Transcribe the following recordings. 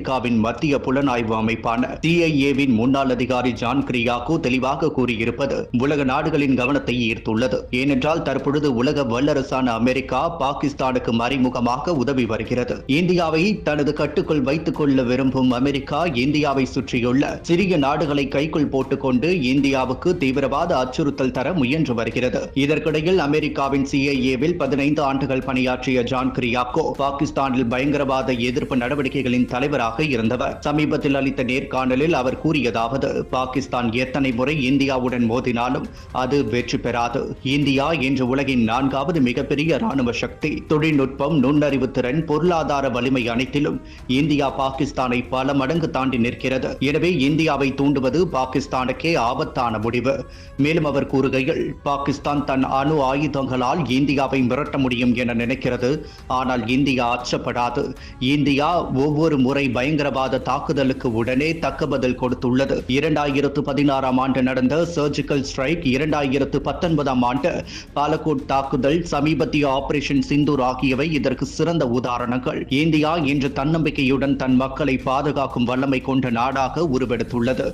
அமெரிக்காவின் மத்திய புலனாய்வு அமைப்பான சிஐஏவின் முன்னாள் அதிகாரி ஜான் கிரியாகோ தெளிவாக கூறியிருப்பது உலக நாடுகளின் கவனத்தை ஈர்த்துள்ளது. ஏனென்றால் தற்பொழுது உலக வல்லரசான அமெரிக்கா பாகிஸ்தானுக்கு மறைமுகமாக உதவி வருகிறது. இந்தியாவை தனது கட்டுக்குள் வைத்துக் கொள்ள விரும்பும் அமெரிக்கா இந்தியாவை சுற்றியுள்ள சிறிய நாடுகளை கைக்குள் போட்டுக்கொண்டு இந்தியாவுக்கு தீவிரவாத அச்சுறுத்தல் தர முயன்று வருகிறது. இதற்கிடையில் அமெரிக்காவின் சிஐஏவில் பதினைந்து ஆண்டுகள் பணியாற்றிய ஜான் கிரியாக்கோ பாகிஸ்தானில் பயங்கரவாத எதிர்ப்பு நடவடிக்கைகளின் தலைவராக இருந்தவர் சமீபத்தில் அளித்த நேர்காணலில் அவர் கூறியதாவது பாகிஸ்தான் எத்தனை முறை இந்தியாவுடன் மோதினாலும் அது வெற்றி பெறாது. இந்தியா இன்று உலகின் நான்காவது மிகப்பெரிய ராணுவ சக்தி. தொழில்நுட்பம் நுண்ணறிவு திறன் பொருளாதார வலிமை அனைத்திலும் இந்தியா பாகிஸ்தானை பல மடங்கு தாண்டி நிற்கிறது. எனவே இந்தியாவை தூண்டுவது பாகிஸ்தானுக்கே ஆபத்தான முடிவு. மேலும் அவர் கூறுகையில் பாகிஸ்தான் தன் அணு ஆயுதங்களால் இந்தியாவை மிரட்ட முடியும் என நினைக்கிறது. ஆனால் இந்தியா அச்சப்படாது. இந்தியா ஒவ்வொரு முறை பயங்கரவாத தாக்குதலுக்கு உடனே தக்க பதில் கொடுத்துள்ளது. இரண்டாயிரத்து பதினாறாம் ஆண்டு நடந்த சர்ஜிக்கல் ஸ்ட்ரைக் இரண்டாயிரத்து பத்தொன்பதாம் ஆண்டு பாலக்கோட் தாக்குதல் சமீபத்திய ஆபரேஷன் சிந்தூர் ஆகியவை இதற்கு சிறந்த உதாரணங்கள். இந்தியா இன்று தன்னம்பிக்கையுடன் தன் மக்களை பாதுகாக்கும் வல்லமை கொண்ட நாடாக உருவெடுத்துள்ளது.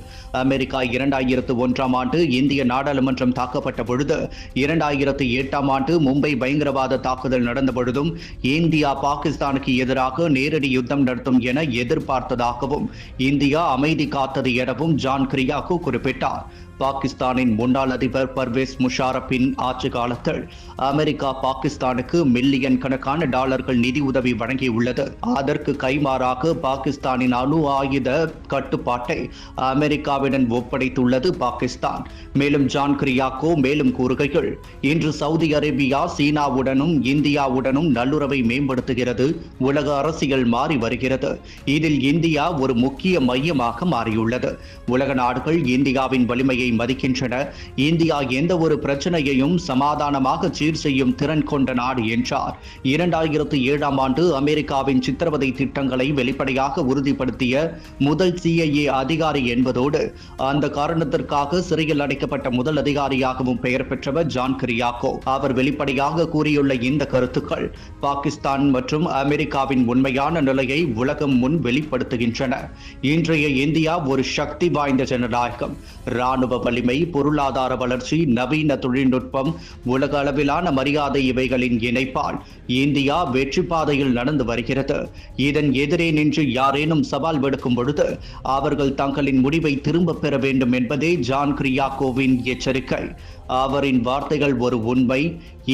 அமெரிக்கா இரண்டாயிரத்து ஒன்றாம் ஆண்டு இந்திய நாடாளுமன்றம் தாக்கப்பட்ட பொழுது இரண்டாயிரத்து எட்டாம் ஆண்டு மும்பை பயங்கரவாத தாக்குதல் நடந்த பொழுதும் இந்தியா பாகிஸ்தானுக்கு எதிராக நேரடி யுத்தம் நடத்தும் என எதிர்பார்த்ததாகவும் இந்தியா அமைதி காத்தது எனவும் ஜான் கிரியாகு குறிப்பிட்டார். பாகிஸ்தானின் முன்னாள் அதிபர் பர்வேஸ் முஷாரப்பின் ஆட்சி காலத்தில் அமெரிக்கா பாகிஸ்தானுக்கு மில்லியன் கணக்கான டாலர்கள் நிதி உதவி வழங்கியுள்ளது. அதற்கு கைமாறாக பாகிஸ்தானின் அணு ஆயுத கட்டுப்பாட்டை அமெரிக்காவிடம் ஒப்படைத்துள்ளது பாகிஸ்தான். மேலும் ஜான் கிரியாக்கோ மேலும் கூறுகையில் இன்று சவுதி அரேபியா சீனாவுடனும் இந்தியாவுடனும் நல்லுறவை மேம்படுத்துகிறது உலக அரசியல் மாறி வருகிறது. இதில் இந்தியா ஒரு முக்கிய மையமாக மாறியுள்ளது. உலக நாடுகள் இந்தியாவின் வலிமையை மதிக்கின்றன. இந்தியா எந்த ஒரு பிரச்சனையையும் சமாதானமாக சீர் செய்யும் திறன் கொண்ட நாடு என்றார். இரண்டாயிரத்து ஏழாம் ஆண்டு அமெரிக்காவின் சித்திரவதை திட்டங்களை வெளிப்படையாக உறுதிப்படுத்திய முதல் சிஐஏ அதிகாரி என்பதோடு அந்த காரணத்திற்காக சிறையில் அடைக்கப்பட்ட முதல் அதிகாரியாகவும் பெயர் பெற்றவர் ஜான் கிரியாக்கோ. அவர் வெளிப்படையாக கூறியுள்ள இந்த கருத்துக்கள் பாகிஸ்தான் மற்றும் அமெரிக்காவின் உண்மையான நிலையை உலகம் முன் வெளிப்படுத்துகின்றன. இன்றைய இந்தியா ஒரு சக்தி வாய்ந்த ஜனநாயகம். ராணுவ ராணுவ வலிமை பொருளாதார வளர்ச்சி நவீன தொழில்நுட்பம் உலக அளவிலான மரியாதை இவைகளின் இணைப்பால் இந்தியா வெற்றி பாதையில் நடந்து வருகிறது. இதன் எதிரே நின்று யாரேனும் சவால் விடுக்கும் பொழுது அவர்கள் தங்களின் முடிவை திரும்ப பெற வேண்டும் என்பதே ஜான் கிரியாக்கோவின் எச்சரிக்கை. அவரின் வார்த்தைகள் ஒரு உண்மை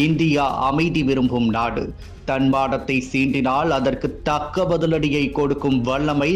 இந்தியா அமைதி விரும்பும் நாடு. தன்மானத்தை சீண்டினால் அதற்கு தக்க பதிலடியை கொடுக்கும் வல்லமை